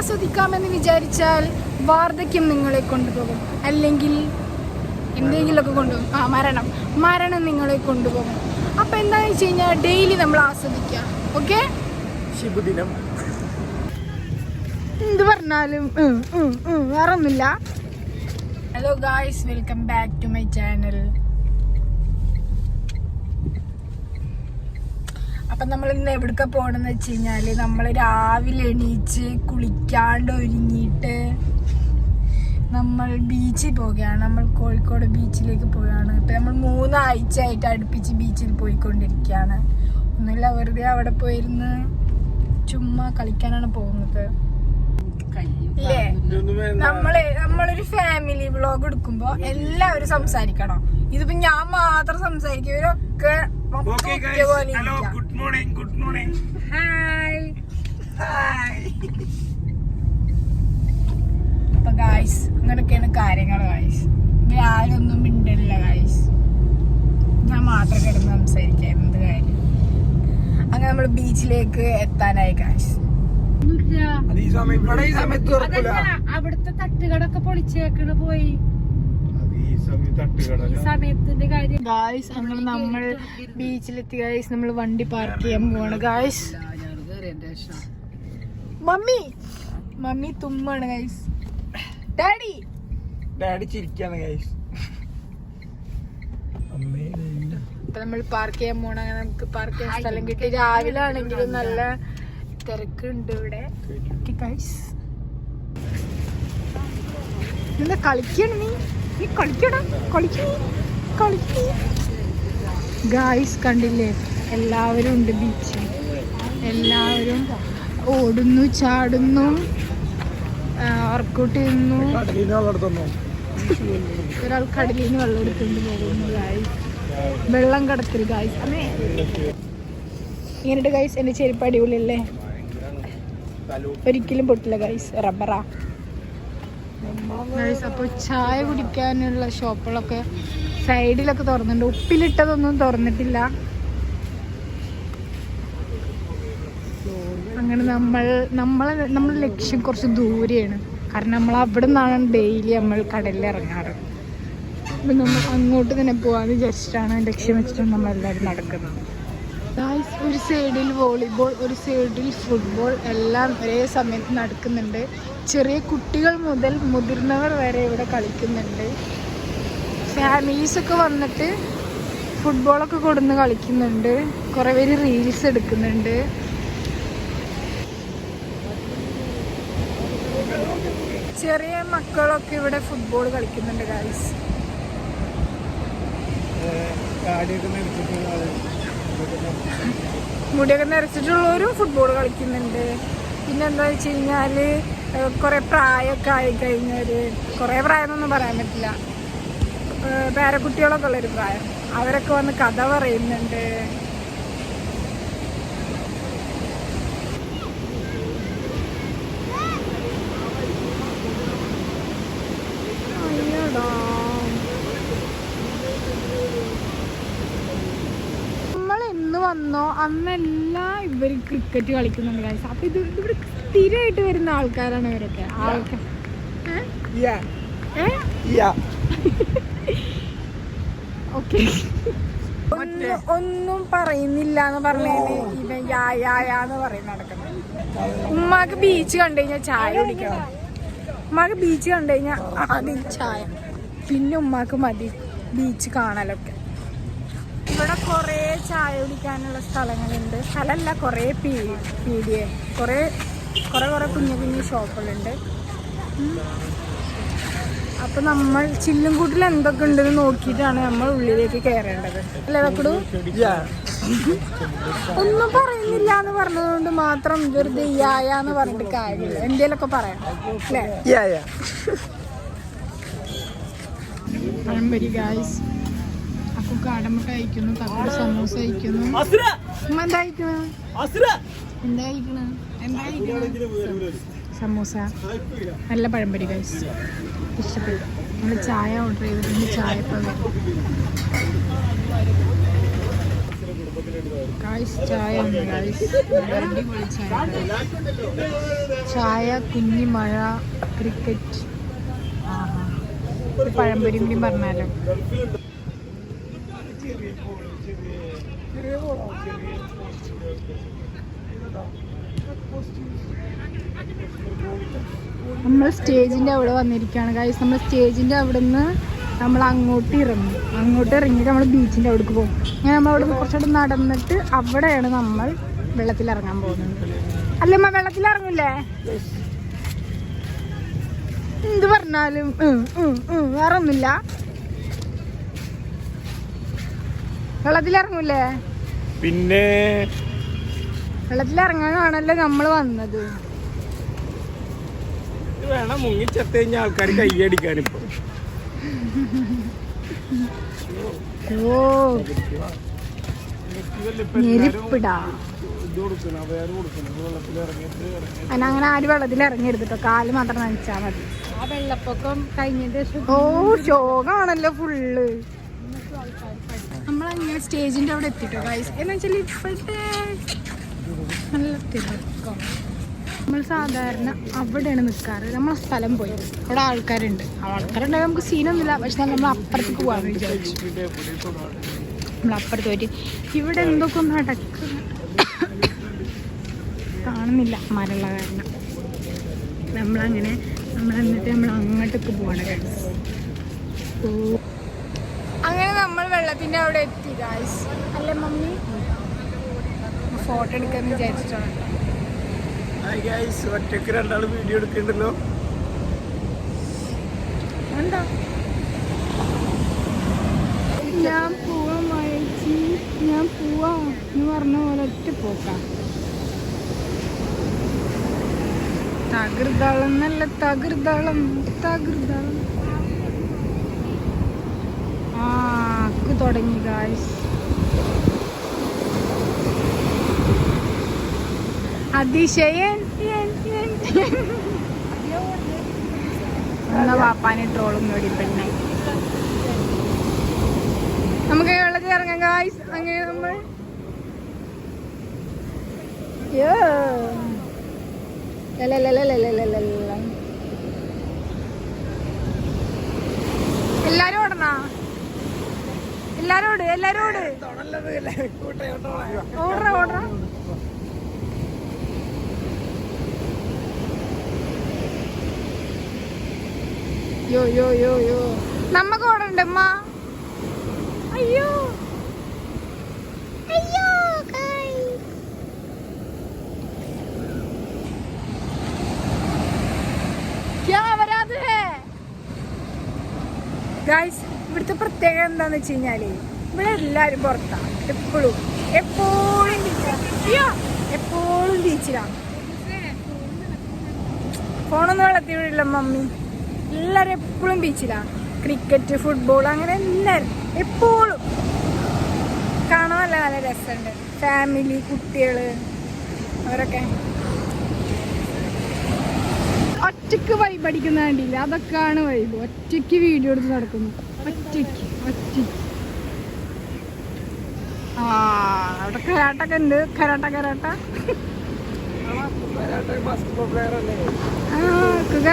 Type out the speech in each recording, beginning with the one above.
ആസ്വദിക്കാമെന്ന് വിചാരിച്ചാൽ വാർദ്ധക്യം നിങ്ങളെ കൊണ്ടുപോകും. അല്ലെങ്കിൽ എന്തെങ്കിലുമൊക്കെ കൊണ്ടുപോകും. ആ മരണം. മരണം നിങ്ങളെ കൊണ്ടുപോകും. അപ്പം എന്താണെന്ന് വെച്ച് കഴിഞ്ഞാൽ ഡെയിലി നമ്മൾ ആസ്വദിക്കുക. ഓക്കെ ശുഭദിനം. എന്ത് പറഞ്ഞാലും ഉം, ഉം, ഉം, വേറെ ഒന്നുമില്ല hello guys welcome back to my channel അപ്പം നമ്മൾ ഇന്ന് എവിടേക്ക് പോകണമെന്ന് വെച്ച് കഴിഞ്ഞാൽ നമ്മൾ രാവിലെ എണീച്ച് കുളിക്കാണ്ട് ഒരുങ്ങിയിട്ട് നമ്മൾ ബീച്ചിൽ പോവുകയാണ്. നമ്മൾ കോഴിക്കോട് ബീച്ചിലേക്ക് പോവുകയാണ്. ഇപ്പം നമ്മൾ മൂന്നാഴ്ച ആയിട്ട് അടുപ്പിച്ച് ബീച്ചിൽ പോയിക്കൊണ്ടിരിക്കുകയാണ്. ഒന്നുമില്ല വെറുതെ അവിടെ പോയിരുന്ന് ചുമ്മാ കളിക്കാനാണ് പോകുന്നത്. നമ്മൾ നമ്മളൊരു ഫാമിലി വ്ളോഗ് എടുക്കുമ്പോ എല്ലാവരും സംസാരിക്കണം. ഇതിപ്പോ ഞാൻ മാത്രം സംസാരിക്കും. ഇവരൊക്കെ ഓക്കെ ഒറ്റ hello good morning good morning hi hi അപ്പൊ ഗായ്സ് അങ്ങനെയൊക്കെയാണ് കാര്യങ്ങൾ ഗായ്സ് ആരും ഒന്നും മിണ്ടില്ല ഗായ്സ് ഞാൻ മാത്രം കിടന്ന് സംസാരിക്കാം എന്ത് കാര്യം അങ്ങനെ നമ്മൾ ബീച്ചിലേക്ക് എത്താനായി ഗായ്സ് അവിടുത്തെ തട്ടുകടൊക്കെ പൊളിച്ചേക്കണ് പോയി. ഈ സമയം സമയത്തിന്റെ ഗായ്സ് അങ്ങനെ നമ്മൾ ബീച്ചിലെത്തി ഗായ്സ് നമ്മൾ വണ്ടി പാർക്ക് ചെയ്യാൻ പോവാണ് ഗായ്സ് മമ്മി. മമ്മി തുമ്മാണ് ഗായ്സ് ഡാഡി ഡാഡി ചിരിക്കാണ് ഗായ്സ്. ഇപ്പൊ നമ്മൾ പാർക്ക് ചെയ്യാൻ പോണ അങ്ങനെ നമുക്ക് പാർക്ക് ചെയ്യാൻ സ്ഥലം കിട്ടി. രാവിലെ ആണെങ്കിലും നല്ല തിരക്കുണ്ട് ഇവിടെ. ഗായ്സ് എന്താ കളിക്കണം നീ? നീ കളിക്കണം കളിക്കണ ഗായ്സ് കണ്ടില്ലേ? എല്ലാവരും ഉണ്ട് ബീച്ചിൽ എല്ലാവരും ഓടുന്നു ചാടുന്നു വർക്കൗട്ട് ചെയ്യുന്നു. ഒരാൾ കടലിൽ നിന്ന് വെള്ളം എടുത്തുകൊണ്ട് പോകുന്നു ഗായ്സ് വെള്ളം കടത്തിൽ ഗായ്സ് അമ്മേ. ഇങ്ങനെയുണ്ട് ഗായ്സ് എന്റെ ചെരുപ്പ് അടിപൊളിയല്ലേ? ഒരിക്കലും പൊട്ടില്ല ഗായ്സ് റബ്ബറാ. അപ്പോൾ ചായ കുടിക്കാനുള്ള ഷോപ്പുകളൊക്കെ സൈഡിലൊക്കെ തുറന്നിട്ടുണ്ട്. ഉപ്പിലിട്ടതൊന്നും തുറന്നിട്ടില്ല. അങ്ങനെ നമ്മൾ നമ്മളെ നമ്മുടെ ലക്ഷ്യം കുറച്ച് ദൂരെയാണ്. കാരണം നമ്മൾ അവിടെ നിന്നാണ് ഡെയിലി നമ്മൾ കടലിൽ ഇറങ്ങാറ്. അപ്പം നമ്മൾ അങ്ങോട്ട് തന്നെ പോകാമെന്ന് വിചാരിച്ചിട്ടാണ് ലക്ഷ്യം വെച്ചിട്ടാണ് നമ്മളെല്ലാവരും നടക്കുന്നത്. ഒരു സൈഡിൽ വോളിബോൾ ഒരു സൈഡിൽ ഫുട്ബോൾ എല്ലാം ഒരേ സമയത്ത് നടക്കുന്നുണ്ട്. ചെറിയ കുട്ടികൾ മുതൽ മുതിർന്നവർ വരെ ഇവിടെ കളിക്കുന്നുണ്ട്. ഫാമിലീസൊക്കെ വന്നിട്ട് ഫുട്ബോളൊക്കെ കൊടുന്ന് കളിക്കുന്നുണ്ട്. കുറേ പേര് റീൽസ് എടുക്കുന്നുണ്ട്. ചെറിയ മക്കളൊക്കെ ഇവിടെ ഫുട്ബോൾ കളിക്കുന്നുണ്ട് ഗായ്സ് മുടിയൊക്കെ നിറച്ചിട്ടുള്ളവരും ഫുട്ബോൾ കളിക്കുന്നുണ്ട്. പിന്നെ എന്താ വെച്ച് കഴിഞ്ഞാൽ കുറേ പ്രായമൊക്കെ ആയി കഴിഞ്ഞവർ കുറേ പ്രായമൊന്നും പറയാൻ പറ്റില്ല. പേരക്കുട്ടികളൊക്കെ ഉള്ളൊരു പ്രായം. അവരൊക്കെ വന്ന് കഥ പറയുന്നുണ്ട് അയ്യടാ. നമ്മൾ എന്ന് വന്നോ അന്നെല്ലാം ഇവർ ക്രിക്കറ്റ് കളിക്കുന്നുണ്ട് കാര്യം അപ്പൊ ഇത് ഇവിടെ സ്ഥിരമായിട്ട് വരുന്ന ആൾക്കാരാണ് ഇവരൊക്കെ. ആൾക്കാർ യാ ഏ? യാ ഓക്കെ ഒന്നും പറയുന്നില്ല എന്ന് പറഞ്ഞതിന് ഇവൻ യാ യാ യാ എന്ന് പറയും നടക്കുന്നത്. ഉമ്മാക്ക് ബീച്ച് കണ്ടു കഴിഞ്ഞാൽ ചായ കുടിക്കണം. ഉമ്മാക്ക് ബീച്ച് കണ്ടു കഴിഞ്ഞാൽ ആദ്യം ചായ. പിന്നെ ഉമ്മാക്ക് മതി. ബീച്ച് കാണലൊക്കെ. ഇവിടെ കുറേ ചായ കുടിക്കാനുള്ള സ്ഥലങ്ങളുണ്ട്. സ്ഥലമല്ല കുറേ പീ പീടിയ. കുറേ കുറേ കുറേ കുഞ്ഞു കുഞ്ഞു ഷോപ്പുകളുണ്ട്. അപ്പൊ നമ്മൾ ചില്ലുംകൂട്ടിൽ എന്തൊക്കെ ഉണ്ടെന്ന് നോക്കിയിട്ടാണ് നമ്മൾ ഉള്ളിലേക്ക് കയറേണ്ടത് അല്ലേ വെക്കടു? ഒന്നും പറയുന്നില്ല എന്ന് പറഞ്ഞതുകൊണ്ട് മാത്രം വെറുതെ യായ എന്ന് പറഞ്ഞിട്ട് കാര്യമില്ല. എന്തേലൊക്കെ പറയാം. അല്ലേ? കാടമുട്ട അയക്കുന്നു തക്കാളി സമോസ അയക്കുന്നു സമോസ. നല്ല പഴംപൊരി കഴിച്ചു ഇഷ്ടപ്പെട്ടു. നമ്മൾ ചായ ഓർഡർ ചെയ്തിട്ടുണ്ട് ചായ ചായ അടിപൊളി ചായ. ചായ കുഞ്ഞി മഴ ക്രിക്കറ്റ് പഴംപൊരി കൂടി പറഞ്ഞാലോ? നമ്മൾ സ്റ്റേജിന്റെ അവിടെ വന്നിരിക്കുകയാണ്. കാര്യം നമ്മൾ സ്റ്റേജിന്റെ അവിടെ നിന്ന് നമ്മൾ അങ്ങോട്ട് ഇറങ്ങും. അങ്ങോട്ട് ഇറങ്ങിയിട്ട് നമ്മൾ ബീച്ചിന്റെ അവിടേക്ക് പോകും. അങ്ങനെ നമ്മൾ അവിടെ കുറച്ചുകൂടെ നടന്നിട്ട് അവിടെയാണ് നമ്മൾ വെള്ളത്തിൽ ഇറങ്ങാൻ പോകുന്നത്. അല്ല അമ്മ വെള്ളത്തിൽ ഇറങ്ങില്ലേ? എന്ത് പറഞ്ഞാലും ഉം, ഉം, ഉം, വേറെ ഒന്നുമില്ല വെള്ളത്തിൽ ഇറങ്ങൂലേ പിന്നെ വെള്ളത്തിലിറങ്ങാനാണല്ലോ നമ്മൾ നമ്മൾ വന്നത് വേണം മുങ്ങി ചത്ത് കഴിഞ്ഞ ആൾക്കാർ കൈയടിക്കാൻ ഇപ്പൊ ഓ ഞെരിപ്പിടാ. അങ്ങനെ ആര് വെള്ളത്തിൽ ഇറങ്ങരുത് കേട്ടോ കാൽ മാത്രം നനച്ചാ മതി. ആ വെള്ളപ്പൊക്കം കഴിഞ്ഞിട്ട് ഓ ശോകാണല്ലോ ഫുള്ള് നമ്മളങ്ങനെ സ്റ്റേജിന്റെ അവിടെ എത്തിട്ടോ ഗൈസ് എന്ന് വെച്ചാൽ ഇപ്പോഴത്തെ നല്ല നമ്മൾ സാധാരണ അവിടെയാണ് നിൽക്കാറ് നമ്മളെ സ്ഥലം പോയി. അവിടെ ആൾക്കാരുണ്ട്. ആൾക്കാരുണ്ടെങ്കിൽ നമുക്ക് സീനൊന്നുമില്ല. പക്ഷെ നമ്മൾ അപ്പുറത്തേക്ക് പോകാൻ വിചാരിച്ചു. നമ്മൾ അപ്പുറത്ത് പോയിട്ട് ഇവിടെ എന്തൊക്കെ നടക്കുന്നു കാണുന്നില്ല മരമുള്ള കാരണം. നമ്മളങ്ങനെ നമ്മൾ എന്നിട്ട് നമ്മൾ അങ്ങോട്ടേക്ക് guys. ഓ. നമ്മൾ വെള്ളത്തിന്റെ അവിടെ എത്തി ഗായ്സ് അല്ലേ മമ്മി? ഫോട്ടോ എടുക്കാന്ന് വിചാരിച്ചിട്ടാണ്. ഒറ്റയ്ക്ക് രണ്ടാൾ വീഡിയോ എടുക്കണ്ടല്ലോ എന്താ? ഞാൻ പോവാം മയച്ചി ഞാൻ പോവാ. എന്ന് പറഞ്ഞ പോലെ ഒറ്റ പോക്കാം. തകൃതാളം നല്ല തകൃതാളം തകൃതാളം ആ അക്ക് തുടങ്ങി ഗായ്സ് അതിശയൻ യൻ, യൻ, യൻ. എന്നാ വാപ്പാനെ ട്രോളും നോടി പെണ്ണെ നമുക്ക് വെള്ളത്തിൽ ഇറങ്ങാം ഗായ്സ് അങ്ങനെ നമ്മൾ. ലലലലലലലലല. എല്ലാരും എല്ലാരോട്. എല്ലാരും ഓട് ഓടറ ഓടറ യോ യോ യോ യോ. നമ്മക്ക് ഓടണ്ട അമ്മ അയ്യോ. അയ്യോ ഗായ്സ് ഇവിടുത്തെ പ്രത്യേകത എന്താന്ന് വെച്ച് കഴിഞ്ഞാൽ ഇവിടെ എല്ലാരും പുറത്താ എപ്പോഴും എപ്പോഴും എപ്പോഴും ബീച്ചിലാണ് ഫോണൊന്നും വളർത്തി വിടില്ല മമ്മി. എല്ലാവരും എപ്പോഴും ബീച്ചിലാണ് ക്രിക്കറ്റ് ഫുട്ബോൾ അങ്ങനെ എല്ലാവരും എപ്പോഴും. കാണാൻ നല്ല രസമുണ്ട്. ഫാമിലി കുട്ടികൾ അവരൊക്കെ. ഒറ്റയ്ക്ക് വൈബ് അടിക്കുന്ന കണ്ടില്ല. അതൊക്കെയാണ് വൈബ് ഒറ്റയ്ക്ക് വീഡിയോ എടുത്ത് നടക്കുന്നു. ഒറ്റയ്ക്ക് ഒറ്റയ്ക്ക്. ആ അവിടെ കരാട്ടൊക്കെ ഉണ്ട്. Karate karate.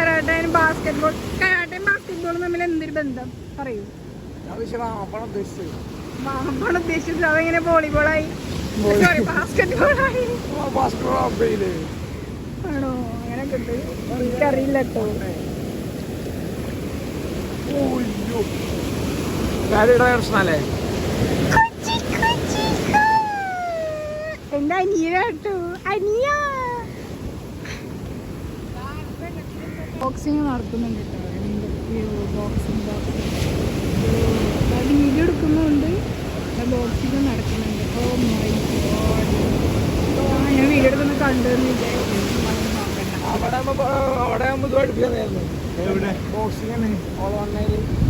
കരാട്ടയും ബാസ്കറ്റ് ബോൾ കരാട്ടയും ബാസ്കറ്റ് ബോളും തമ്മിൽ എന്തൊരു ബന്ധം? പറയൂ. മാമ്പണം ഉദ്ദേശിച്ചത്. അതെങ്ങനെ വോളിബോളായി സോറി ബാസ്കറ്റ് ബോളായി ആണോ? അങ്ങനെയൊക്കെ ഉണ്ട്. എനിക്കറിയില്ല കേട്ടോ. കാര്യയുടെ പ്രശ്നമല്ലേ എന്റെ അനിയ കേട്ടോ അനിയ. ബോക്സിങ് നടത്തുന്നുണ്ട് ബോക്സിംഗ് വീഡിയോ എടുക്കുന്നുണ്ട്. ബോക്സിങ് നടക്കുന്നുണ്ട്. ഓ മൈ ഞാൻ വീഡിയോ എടുക്കുന്നത് കണ്ടുവന്നില്ലേ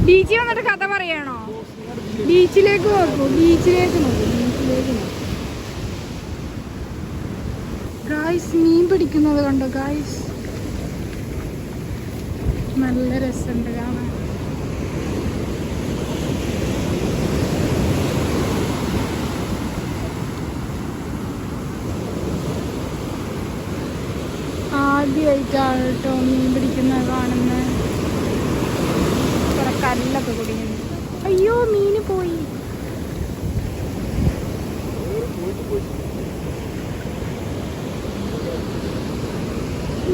ബീച്ചിൽ വന്നിട്ട് കഥ പറയണോ? ബീച്ചിലേക്ക് നോക്കൂ ബീച്ചിലേക്ക് നോക്കൂ. ബീച്ചിലേക്ക് നോക്കൂ. ഗായ്സ് മീൻ പിടിക്കുന്നത് കണ്ടോ ഗായ്സ് നല്ല രസമുണ്ട് കാണാൻ. ആദ്യമായിട്ട് ആദ്യമായിട്ടാണ് കേട്ടോ മീൻ പിടിക്കുന്നത് കാണുന്നത് കുറെ കല്ലൊക്കെ കുടിക്കുന്നു. അയ്യോ മീന് പോയി.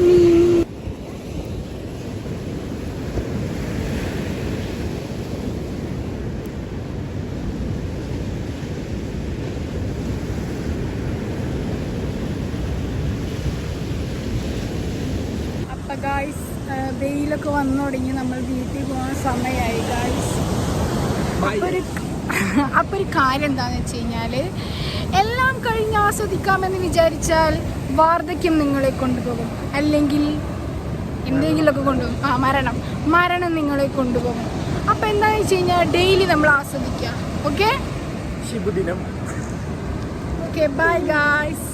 മീൻ അപ്പൊ ഗായ്സ് വെയിലൊക്കെ വന്നു തുടങ്ങി നമ്മൾ വീട്ടിൽ പോകുന്ന സമയമായി ഗായ്സ് അപ്പൊ ഒരു അപ്പൊ ഒരു കാര്യം എന്താന്ന് വെച്ച് കഴിഞ്ഞാൽ എല്ലാം കഴിഞ്ഞ് ആസ്വദിക്കാമെന്ന് വിചാരിച്ചാൽ വാർദ്ധക്യം നിങ്ങളെ കൊണ്ടുപോകും. അല്ലെങ്കിൽ എന്തെങ്കിലുമൊക്കെ കൊണ്ടുപോകും. ആ മരണം. മരണം നിങ്ങളെ കൊണ്ടുപോകും. അപ്പൊ എന്താന്ന് വെച്ച് കഴിഞ്ഞാൽ ഡെയിലി നമ്മൾ ആസ്വദിക്കുക. ഓക്കെ ശുഭദിനം. Okay bye guys